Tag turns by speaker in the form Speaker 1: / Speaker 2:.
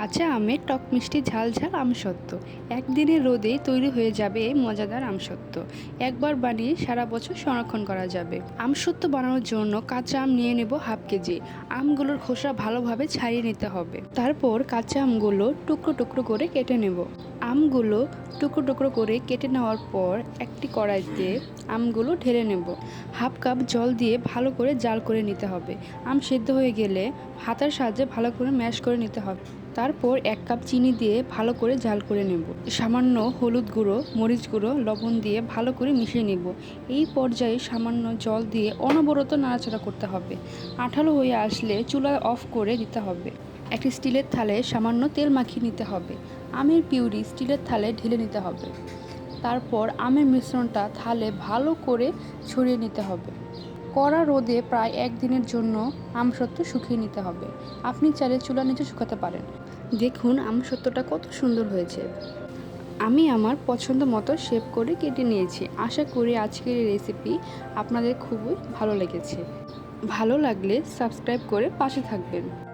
Speaker 1: কাঁচা আমের টক মিষ্টি ঝাল ঝাল আমসত্ত্ব। একদিনের রোদে তৈরি হয়ে যাবে মজাদার আমসত্ত্ব। একবার বানিয়ে সারা বছর সংরক্ষণ করা যাবে। আমসত্ত্ব বানানোর জন্য কাঁচা আম নিয়ে নেব হাফ কেজি। আমগুলোর খোসা ভালোভাবে ছাড়িয়ে নিতে হবে। তারপর কাঁচা আমগুলো টুকরো টুকরো করে কেটে নেব। আমগুলো টুকরো টুকরো করে কেটে নেওয়ার পর একটি কড়াইতে আমগুলো ঢেলে নেব। হাফ কাপ জল দিয়ে ভালো করে জাল করে নিতে হবে। আম সেদ্ধ হয়ে গেলে হাতার সাহায্যে ভালো করে ম্যাশ করে নিতে হবে। তারপর এক কাপ চিনি দিয়ে ভালো করে জাল করে নেব। সামান্য হলুদ গুঁড়ো, মরিচ গুঁড়ো, লবণ দিয়ে ভালো করে মিশিয়ে নেব। এই পর্যায়ে সামান্য জল দিয়ে অনবরত নাড়াচাড়া করতে হবে। আঠালো হয়ে আসলে চুলা অফ করে দিতে হবে। একটি স্টিলের থালে সামান্য তেল মাখিয়ে নিতে হবে। আমের পিউরি স্টিলের থালে ঢেলে নিতে হবে। তারপর আমের মিশ্রণটা থালে ভালো করে ছড়িয়ে নিতে হবে। কড়া রোদে প্রায় একদিনের জন্য আমসত্ত্ব শুকিয়ে নিতে হবে। আপনি চাইলে চুলা নিচে শুকাতে পারেন। দেখুন আমসত্ত্বটা কত সুন্দর হয়েছে। আমি আমার পছন্দ মতো শেপ করে কেটে নিয়েছি। আশা করি আজকের এই রেসিপি আপনাদের খুবই ভালো লেগেছে। ভালো লাগলে সাবস্ক্রাইব করে পাশে থাকবেন।